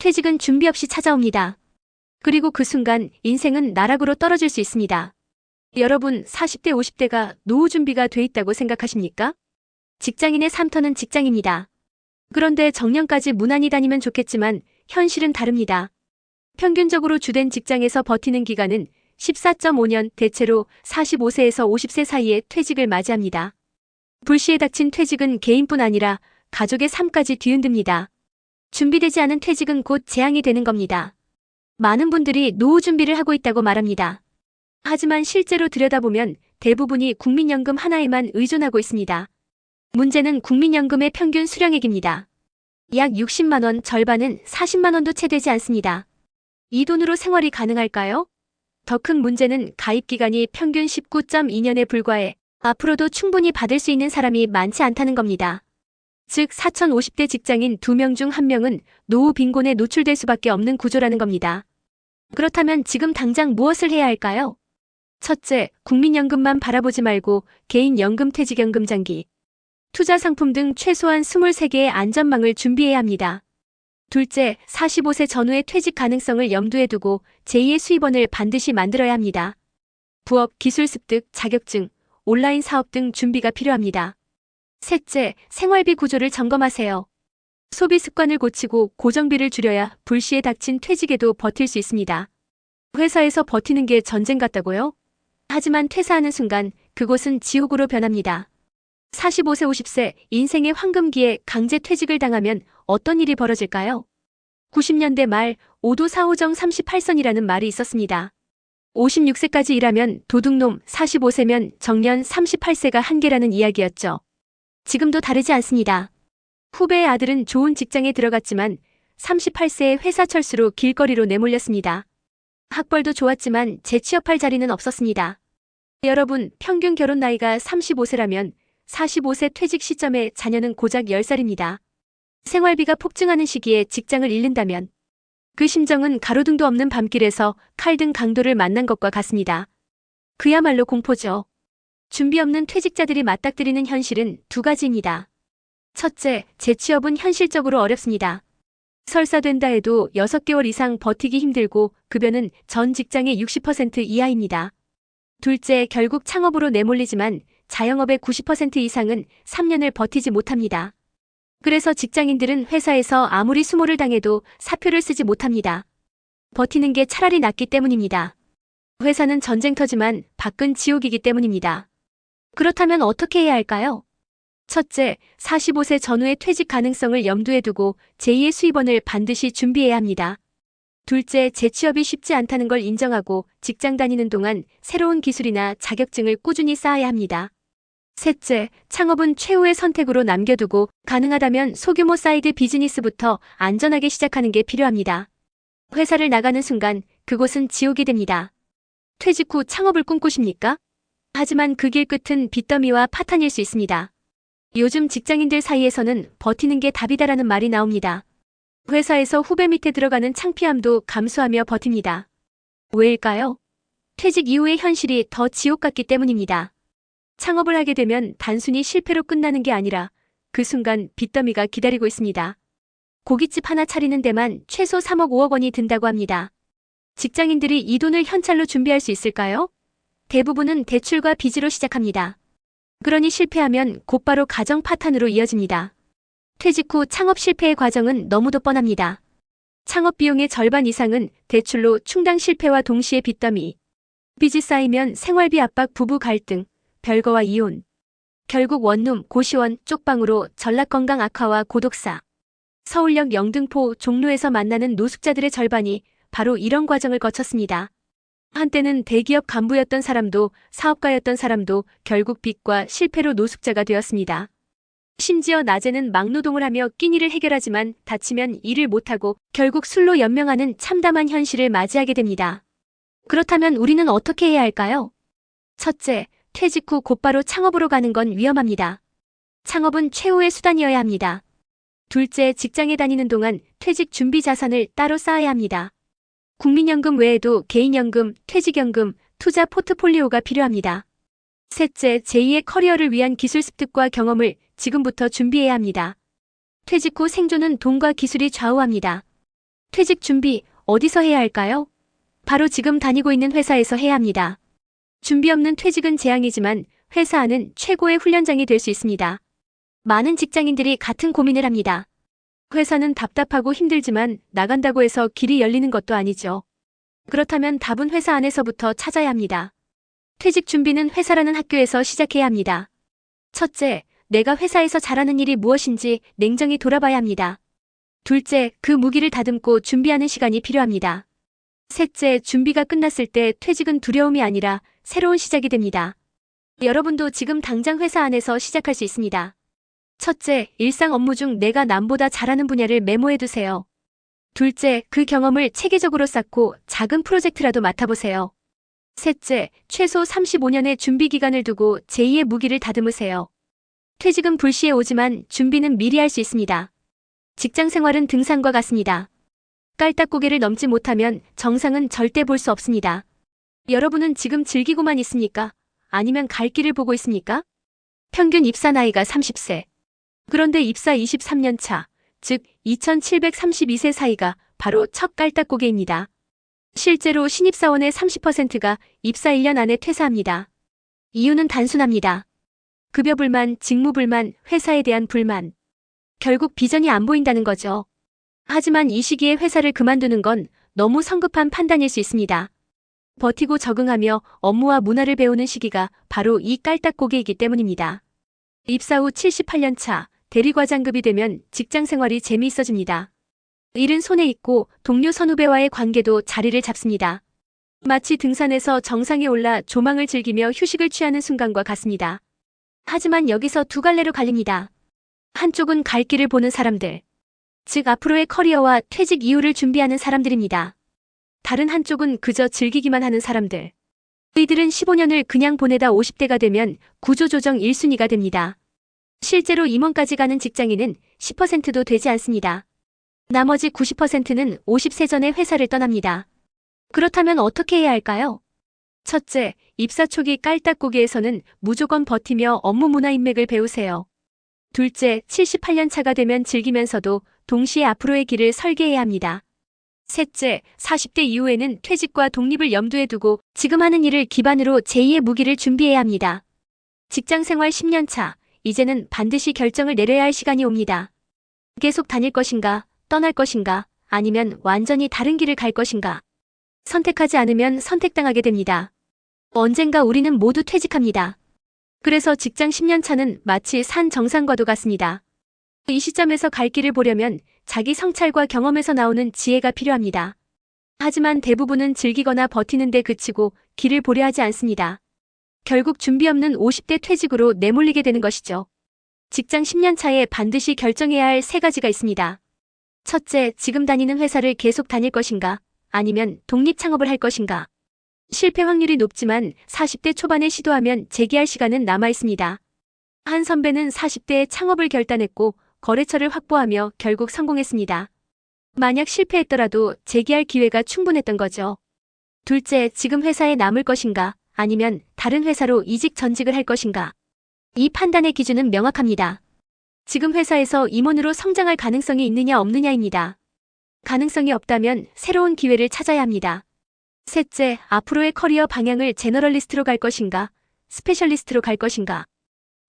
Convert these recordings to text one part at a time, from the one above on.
퇴직은 준비 없이 찾아옵니다. 그리고 그 순간 인생은 나락으로 떨어질 수 있습니다. 여러분, 40대, 50대가 노후 준비가 돼 있다고 생각하십니까? 직장인의 삶터는 직장입니다. 그런데 정년까지 무난히 다니면 좋겠지만 현실은 다릅니다. 평균적으로 주된 직장에서 버티는 기간은 14.5년 대체로 45세에서 50세 사이에 퇴직을 맞이합니다. 불시에 닥친 퇴직은 개인뿐 아니라 가족의 삶까지 뒤흔듭니다. 준비되지 않은 퇴직은 곧 재앙이 되는 겁니다. 많은 분들이 노후 준비를 하고 있다고 말합니다. 하지만 실제로 들여다보면 대부분이 국민연금 하나에만 의존하고 있습니다. 문제는 국민연금의 평균 수령액입니다. 약 60만 원 절반은 40만 원도 채 되지 않습니다. 이 돈으로 생활이 가능할까요? 더 큰 문제는 가입 기간이 평균 19.2년에 불과해 앞으로도 충분히 받을 수 있는 사람이 많지 않다는 겁니다. 즉 4,050대 직장인 2명 중 1명은 노후 빈곤에 노출될 수밖에 없는 구조라는 겁니다. 그렇다면 지금 당장 무엇을 해야 할까요? 첫째, 국민연금만 바라보지 말고 개인 연금 퇴직연금 장기, 투자 상품 등 최소한 23개의 안전망을 준비해야 합니다. 둘째, 45세 전후의 퇴직 가능성을 염두에 두고 제2의 수입원을 반드시 만들어야 합니다. 부업, 기술 습득, 자격증, 온라인 사업 등 준비가 필요합니다. 셋째, 생활비 구조를 점검하세요. 소비 습관을 고치고 고정비를 줄여야 불시에 닥친 퇴직에도 버틸 수 있습니다. 회사에서 버티는 게 전쟁 같다고요? 하지만 퇴사하는 순간 그곳은 지옥으로 변합니다. 45세 50세 인생의 황금기에 강제 퇴직을 당하면 어떤 일이 벌어질까요? 90년대 말 5도 4호정 38선이라는 말이 있었습니다. 56세까지 일하면 도둑놈 45세면 정년 38세가 한계라는 이야기였죠. 지금도 다르지 않습니다. 후배의 아들은 좋은 직장에 들어갔지만 38세의 회사 철수로 길거리로 내몰렸습니다. 학벌도 좋았지만 재취업할 자리는 없었습니다. 여러분, 평균 결혼 나이가 35세라면 45세 퇴직 시점에 자녀는 고작 10살입니다. 생활비가 폭증하는 시기에 직장을 잃는다면 그 심정은 가로등도 없는 밤길에서 칼 등 강도를 만난 것과 같습니다. 그야말로 공포죠. 준비 없는 퇴직자들이 맞닥뜨리는 현실은 두 가지입니다. 첫째, 재취업은 현실적으로 어렵습니다. 설사 된다 해도 6개월 이상 버티기 힘들고 급여는 전 직장의 60% 이하입니다. 둘째, 결국 창업으로 내몰리지만 자영업의 90% 이상은 3년을 버티지 못합니다. 그래서 직장인들은 회사에서 아무리 수모를 당해도 사표를 쓰지 못합니다. 버티는 게 차라리 낫기 때문입니다. 회사는 전쟁터지만 밖은 지옥이기 때문입니다. 그렇다면 어떻게 해야 할까요? 첫째, 45세 전후의 퇴직 가능성을 염두에 두고 제2의 수입원을 반드시 준비해야 합니다. 둘째, 재취업이 쉽지 않다는 걸 인정하고 직장 다니는 동안 새로운 기술이나 자격증을 꾸준히 쌓아야 합니다. 셋째, 창업은 최후의 선택으로 남겨두고 가능하다면 소규모 사이드 비즈니스부터 안전하게 시작하는 게 필요합니다. 회사를 나가는 순간 그곳은 지옥이 됩니다. 퇴직 후 창업을 꿈꾸십니까? 하지만 그 길 끝은 빚더미와 파탄일 수 있습니다. 요즘 직장인들 사이에서는 버티는 게 답이다라는 말이 나옵니다. 회사에서 후배 밑에 들어가는 창피함도 감수하며 버팁니다. 왜일까요? 퇴직 이후의 현실이 더 지옥 같기 때문입니다. 창업을 하게 되면 단순히 실패로 끝나는 게 아니라 그 순간 빚더미가 기다리고 있습니다. 고깃집 하나 차리는 데만 최소 3억 5억 원이 든다고 합니다. 직장인들이 이 돈을 현찰로 준비할 수 있을까요? 대부분은 대출과 빚으로 시작합니다. 그러니 실패하면 곧바로 가정 파탄으로 이어집니다. 퇴직 후 창업 실패의 과정은 너무도 뻔합니다. 창업 비용의 절반 이상은 대출로 충당 실패와 동시에 빚더미. 빚이 쌓이면 생활비 압박 부부 갈등, 별거와 이혼. 결국 원룸, 고시원, 쪽방으로 전락건강 악화와 고독사. 서울역 영등포 종로에서 만나는 노숙자들의 절반이 바로 이런 과정을 거쳤습니다. 한때는 대기업 간부였던 사람도 사업가였던 사람도 결국 빚과 실패로 노숙자가 되었습니다. 심지어 낮에는 막노동을 하며 끼니를 해결하지만 다치면 일을 못하고 결국 술로 연명하는 참담한 현실을 맞이하게 됩니다. 그렇다면 우리는 어떻게 해야 할까요? 첫째, 퇴직 후 곧바로 창업으로 가는 건 위험합니다. 창업은 최후의 수단이어야 합니다. 둘째, 직장에 다니는 동안 퇴직 준비 자산을 따로 쌓아야 합니다. 국민연금 외에도 개인연금, 퇴직연금, 투자 포트폴리오가 필요합니다. 셋째, 제2의 커리어를 위한 기술 습득과 경험을 지금부터 준비해야 합니다. 퇴직 후 생존은 돈과 기술이 좌우합니다. 퇴직 준비 어디서 해야 할까요? 바로 지금 다니고 있는 회사에서 해야 합니다. 준비 없는 퇴직은 재앙이지만 회사 안은 최고의 훈련장이 될 수 있습니다. 많은 직장인들이 같은 고민을 합니다. 회사는 답답하고 힘들지만 나간다고 해서 길이 열리는 것도 아니죠. 그렇다면 답은 회사 안에서부터 찾아야 합니다. 퇴직 준비는 회사라는 학교에서 시작해야 합니다. 첫째, 내가 회사에서 잘하는 일이 무엇인지 냉정히 돌아봐야 합니다. 둘째, 그 무기를 다듬고 준비하는 시간이 필요합니다. 셋째, 준비가 끝났을 때 퇴직은 두려움이 아니라 새로운 시작이 됩니다. 여러분도 지금 당장 회사 안에서 시작할 수 있습니다. 첫째, 일상 업무 중 내가 남보다 잘하는 분야를 메모해 두세요. 둘째, 그 경험을 체계적으로 쌓고 작은 프로젝트라도 맡아보세요. 셋째, 최소 35년의 준비 기간을 두고 제2의 무기를 다듬으세요. 퇴직은 불시에 오지만 준비는 미리 할 수 있습니다. 직장 생활은 등산과 같습니다. 깔딱고개를 넘지 못하면 정상은 절대 볼 수 없습니다. 여러분은 지금 즐기고만 있습니까? 아니면 갈 길을 보고 있습니까? 평균 입사 나이가 30세. 그런데 입사 23년 차, 즉 2732세 사이가 바로 첫 깔딱고개입니다. 실제로 신입사원의 30%가 입사 1년 안에 퇴사합니다. 이유는 단순합니다. 급여 불만, 직무 불만, 회사에 대한 불만. 결국 비전이 안 보인다는 거죠. 하지만 이 시기에 회사를 그만두는 건 너무 성급한 판단일 수 있습니다. 버티고 적응하며 업무와 문화를 배우는 시기가 바로 이 깔딱고개이기 때문입니다. 입사 후 78년 차, 대리과장급이 되면 직장 생활이 재미있어집니다. 일은 손에 있고 동료 선후배와의 관계도 자리를 잡습니다. 마치 등산에서 정상에 올라 조망을 즐기며 휴식을 취하는 순간과 같습니다. 하지만 여기서 두 갈래로 갈립니다. 한쪽은 갈 길을 보는 사람들, 즉 앞으로의 커리어와 퇴직 이후를 준비하는 사람들입니다. 다른 한쪽은 그저 즐기기만 하는 사람들. 이들은 15년을 그냥 보내다 50대가 되면 구조조정 1순위가 됩니다. 실제로 임원까지 가는 직장인은 10%도 되지 않습니다. 나머지 90%는 50세 전에 회사를 떠납니다. 그렇다면 어떻게 해야 할까요? 첫째, 입사 초기 깔딱고기에서는 무조건 버티며 업무 문화 인맥을 배우세요. 둘째, 78년 차가 되면 즐기면서도 동시에 앞으로의 길을 설계해야 합니다. 셋째, 40대 이후에는 퇴직과 독립을 염두에 두고 지금 하는 일을 기반으로 제2의 무기를 준비해야 합니다. 직장 생활 10년 차, 이제는 반드시 결정을 내려야 할 시간이 옵니다. 계속 다닐 것인가, 떠날 것인가, 아니면 완전히 다른 길을 갈 것인가. 선택하지 않으면 선택당하게 됩니다. 언젠가 우리는 모두 퇴직합니다. 그래서 직장 10년 차는 마치 산 정상과도 같습니다. 이 시점에서 갈 길을 보려면 자기 성찰과 경험에서 나오는 지혜가 필요합니다. 하지만 대부분은 즐기거나 버티는 데 그치고 길을 보려 하지 않습니다. 결국 준비 없는 50대 퇴직으로 내몰리게 되는 것이죠. 직장 10년 차에 반드시 결정해야 할 세 가지가 있습니다. 첫째, 지금 다니는 회사를 계속 다닐 것인가, 아니면 독립 창업을 할 것인가. 실패 확률이 높지만 40대 초반에 시도하면 재기할 시간은 남아 있습니다. 한 선배는 40대에 창업을 결단했고 거래처를 확보하며 결국 성공했습니다. 만약 실패했더라도 재기할 기회가 충분했던 거죠. 둘째, 지금 회사에 남을 것인가, 아니면 다른 회사로 이직 전직을 할 것인가. 이 판단의 기준은 명확합니다. 지금 회사에서 임원으로 성장할 가능성이 있느냐 없느냐입니다. 가능성이 없다면 새로운 기회를 찾아야 합니다. 셋째, 앞으로의 커리어 방향을 제너럴리스트로 갈 것인가, 스페셜리스트로 갈 것인가.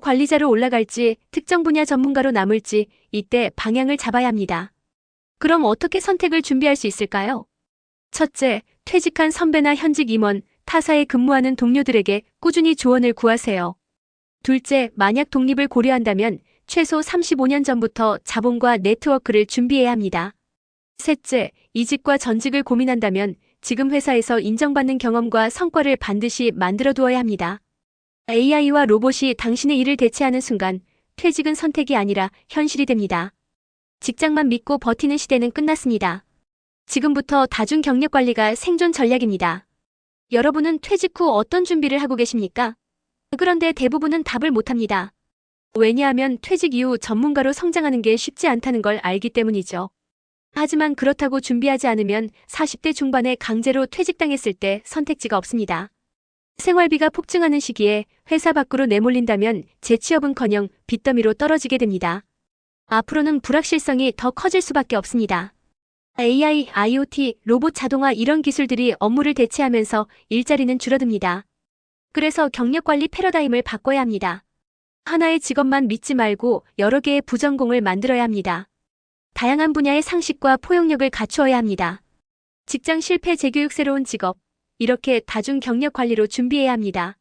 관리자로 올라갈지, 특정 분야 전문가로 남을지, 이때 방향을 잡아야 합니다. 그럼 어떻게 선택을 준비할 수 있을까요? 첫째, 퇴직한 선배나 현직 임원, 타사에 근무하는 동료들에게 꾸준히 조언을 구하세요. 둘째, 만약 독립을 고려한다면 최소 35년 전부터 자본과 네트워크를 준비해야 합니다. 셋째, 이직과 전직을 고민한다면 지금 회사에서 인정받는 경험과 성과를 반드시 만들어 두어야 합니다. AI와 로봇이 당신의 일을 대체하는 순간 퇴직은 선택이 아니라 현실이 됩니다. 직장만 믿고 버티는 시대는 끝났습니다. 지금부터 다중 경력 관리가 생존 전략입니다. 여러분은 퇴직 후 어떤 준비를 하고 계십니까? 그런데 대부분은 답을 못합니다. 왜냐하면 퇴직 이후 전문가로 성장하는 게 쉽지 않다는 걸 알기 때문이죠. 하지만 그렇다고 준비하지 않으면 40대 중반에 강제로 퇴직당했을 때 선택지가 없습니다. 생활비가 폭증하는 시기에 회사 밖으로 내몰린다면 재취업은커녕 빚더미로 떨어지게 됩니다. 앞으로는 불확실성이 더 커질 수밖에 없습니다. AI, IoT, 로봇 자동화 이런 기술들이 업무를 대체하면서 일자리는 줄어듭니다. 그래서 경력 관리 패러다임을 바꿔야 합니다. 하나의 직업만 믿지 말고 여러 개의 부전공을 만들어야 합니다. 다양한 분야의 상식과 포용력을 갖추어야 합니다. 직장 실패 재교육 새로운 직업, 이렇게 다중 경력 관리로 준비해야 합니다.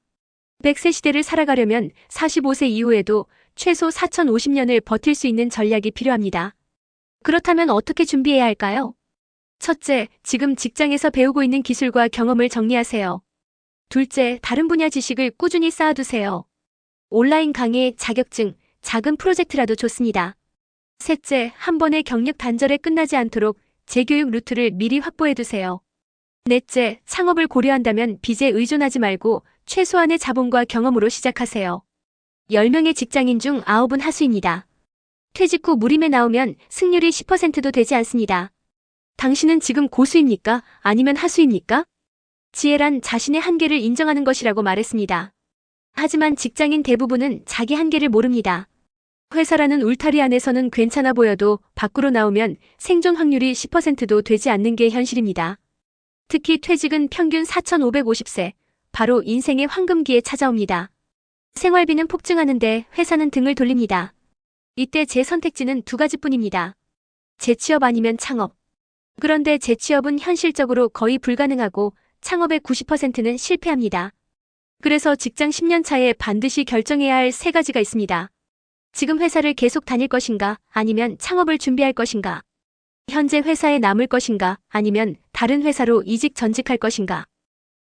100세 시대를 살아가려면 45세 이후에도 최소 4050년을 버틸 수 있는 전략이 필요합니다. 그렇다면 어떻게 준비해야 할까요? 첫째, 지금 직장에서 배우고 있는 기술과 경험을 정리하세요. 둘째, 다른 분야 지식을 꾸준히 쌓아두세요. 온라인 강의, 자격증, 작은 프로젝트라도 좋습니다. 셋째, 한 번의 경력 단절에 끝나지 않도록 재교육 루트를 미리 확보해두세요. 넷째, 창업을 고려한다면 빚에 의존하지 말고 최소한의 자본과 경험으로 시작하세요. 10명의 직장인 중 9은 하수입니다. 퇴직 후 무림에 나오면 승률이 10%도 되지 않습니다. 당신은 지금 고수입니까? 아니면 하수입니까? 지혜란 자신의 한계를 인정하는 것이라고 말했습니다. 하지만 직장인 대부분은 자기 한계를 모릅니다. 회사라는 울타리 안에서는 괜찮아 보여도 밖으로 나오면 생존 확률이 10%도 되지 않는 게 현실입니다. 특히 퇴직은 평균 4,550세, 바로 인생의 황금기에 찾아옵니다. 생활비는 폭증하는데 회사는 등을 돌립니다. 이때 제 선택지는 두 가지뿐입니다. 재취업 아니면 창업. 그런데 재취업은 현실적으로 거의 불가능하고 창업의 90%는 실패합니다. 그래서 직장 10년 차에 반드시 결정해야 할 세 가지가 있습니다. 지금 회사를 계속 다닐 것인가 아니면 창업을 준비할 것인가. 현재 회사에 남을 것인가 아니면 다른 회사로 이직 전직할 것인가.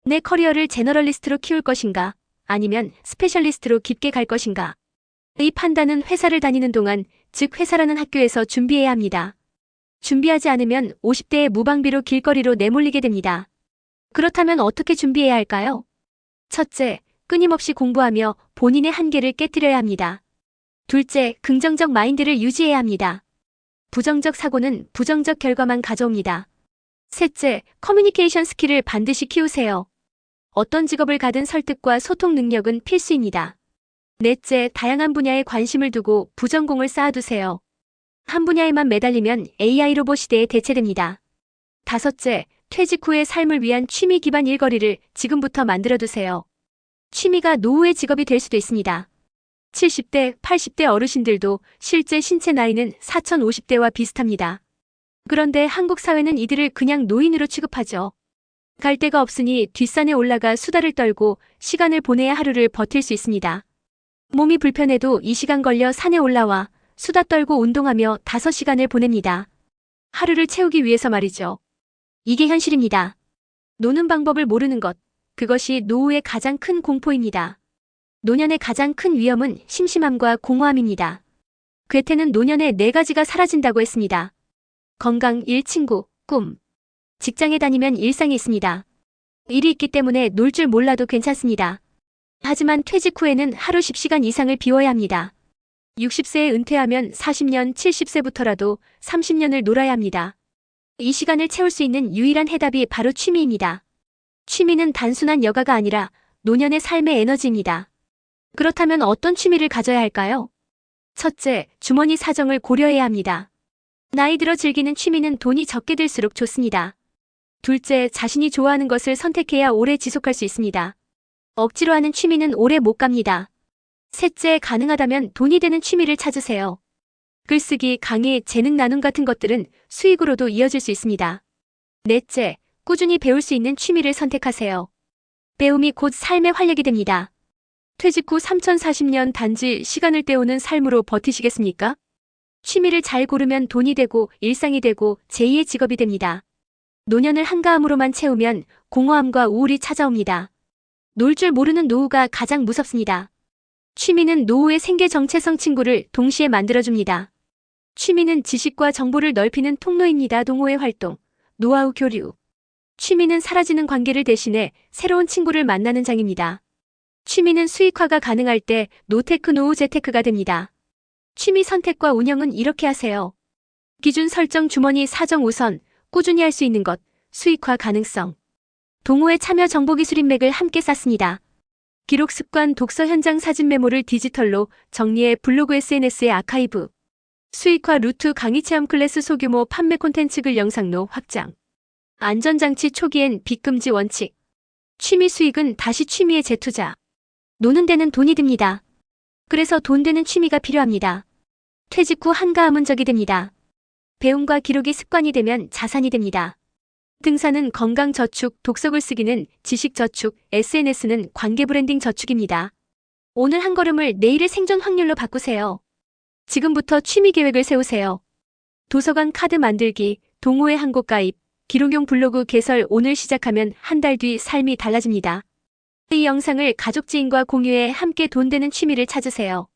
내 커리어를 제너럴리스트로 키울 것인가 아니면 스페셜리스트로 깊게 갈 것인가. 이 판단은 회사를 다니는 동안, 즉 회사라는 학교에서 준비해야 합니다. 준비하지 않으면 50대의 무방비로 길거리로 내몰리게 됩니다. 그렇다면 어떻게 준비해야 할까요? 첫째, 끊임없이 공부하며 본인의 한계를 깨뜨려야 합니다. 둘째, 긍정적 마인드를 유지해야 합니다. 부정적 사고는 부정적 결과만 가져옵니다. 셋째, 커뮤니케이션 스킬을 반드시 키우세요. 어떤 직업을 가든 설득과 소통 능력은 필수입니다. 넷째, 다양한 분야에 관심을 두고 부전공을 쌓아두세요. 한 분야에만 매달리면 AI 로봇 시대에 대체됩니다. 다섯째, 퇴직 후의 삶을 위한 취미 기반 일거리를 지금부터 만들어두세요. 취미가 노후의 직업이 될 수도 있습니다. 70대, 80대 어르신들도 실제 신체 나이는 4050대와 비슷합니다. 그런데 한국 사회는 이들을 그냥 노인으로 취급하죠. 갈 데가 없으니 뒷산에 올라가 수다를 떨고 시간을 보내야 하루를 버틸 수 있습니다. 몸이 불편해도 이 시간 걸려 산에 올라와 수다 떨고 운동하며 5시간을 보냅니다. 하루를 채우기 위해서 말이죠. 이게 현실입니다. 노는 방법을 모르는 것, 그것이 노후의 가장 큰 공포입니다. 노년의 가장 큰 위험은 심심함과 공허함입니다. 괴테는 노년의 네 가지가 사라진다고 했습니다. 건강, 일, 친구, 꿈. 직장에 다니면 일상이 있습니다. 일이 있기 때문에 놀 줄 몰라도 괜찮습니다. 하지만 퇴직 후에는 하루 10시간 이상을 비워야 합니다. 60세에 은퇴하면 40년, 70세부터라도 30년을 놀아야 합니다. 이 시간을 채울 수 있는 유일한 해답이 바로 취미입니다. 취미는 단순한 여가가 아니라 노년의 삶의 에너지입니다. 그렇다면 어떤 취미를 가져야 할까요? 첫째, 주머니 사정을 고려해야 합니다. 나이 들어 즐기는 취미는 돈이 적게 들수록 좋습니다. 둘째, 자신이 좋아하는 것을 선택해야 오래 지속할 수 있습니다. 억지로 하는 취미는 오래 못 갑니다. 셋째, 가능하다면 돈이 되는 취미를 찾으세요. 글쓰기, 강의, 재능 나눔 같은 것들은 수익으로도 이어질 수 있습니다. 넷째, 꾸준히 배울 수 있는 취미를 선택하세요. 배움이 곧 삶의 활력이 됩니다. 퇴직 후 3040년 단지 시간을 때우는 삶으로 버티시겠습니까? 취미를 잘 고르면 돈이 되고 일상이 되고 제2의 직업이 됩니다. 노년을 한가함으로만 채우면 공허함과 우울이 찾아옵니다. 놀 줄 모르는 노후가 가장 무섭습니다. 취미는 노후의 생계 정체성 친구를 동시에 만들어줍니다. 취미는 지식과 정보를 넓히는 통로입니다. 동호회 활동, 노하우 교류. 취미는 사라지는 관계를 대신해 새로운 친구를 만나는 장입니다. 취미는 수익화가 가능할 때 노테크 노후 재테크가 됩니다. 취미 선택과 운영은 이렇게 하세요. 기준 설정 주머니 사정 우선, 꾸준히 할 수 있는 것, 수익화 가능성. 동호회 참여 정보기술 인맥을 함께 쌓습니다. 기록 습관 독서 현장 사진 메모를 디지털로 정리해 블로그 SNS에 아카이브. 수익화 루트 강의 체험 클래스 소규모 판매 콘텐츠 글 영상로 확장. 안전장치 초기엔 빚금지 원칙. 취미 수익은 다시 취미에 재투자. 노는 데는 돈이 듭니다. 그래서 돈 되는 취미가 필요합니다. 퇴직 후 한가함은 적이 됩니다. 배움과 기록이 습관이 되면 자산이 됩니다. 등산은 건강 저축, 독서글 쓰기는 지식 저축, SNS는 관계 브랜딩 저축입니다. 오늘 한 걸음을 내일의 생존 확률로 바꾸세요. 지금부터 취미 계획을 세우세요. 도서관 카드 만들기, 동호회 한 곳 가입, 기록용 블로그 개설 오늘 시작하면 한 달 뒤 삶이 달라집니다. 이 영상을 가족 지인과 공유해 함께 돈 되는 취미를 찾으세요.